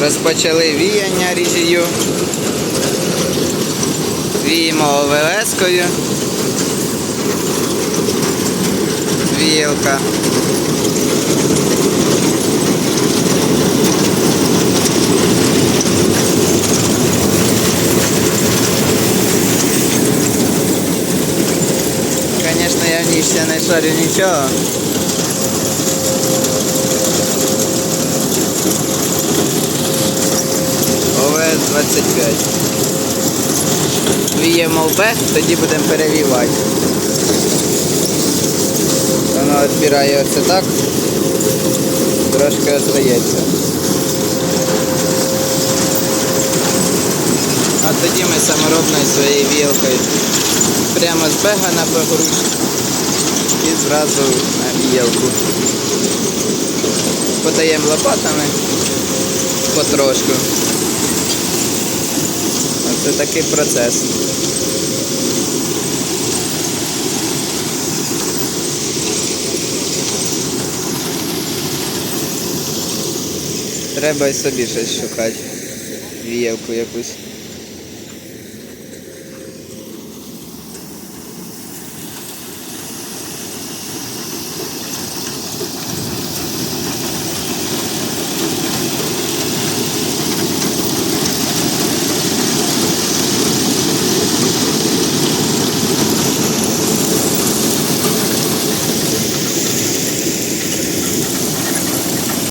Розпочали віяння ріжію. Віємо ОВС-кою. Віялка. Звісно, я в ній ще не шарю нічого. 25. Віємо в Б, тоді будемо перевівати. Воно відбирає оце так. Трошки остається. А тоді ми саморобною своєю вілкою прямо з бега на погруз і зразу на вілку. Подаємо лопатами потрошку. Оце такий процес. Треба й собі щось шукати. Віявку якусь.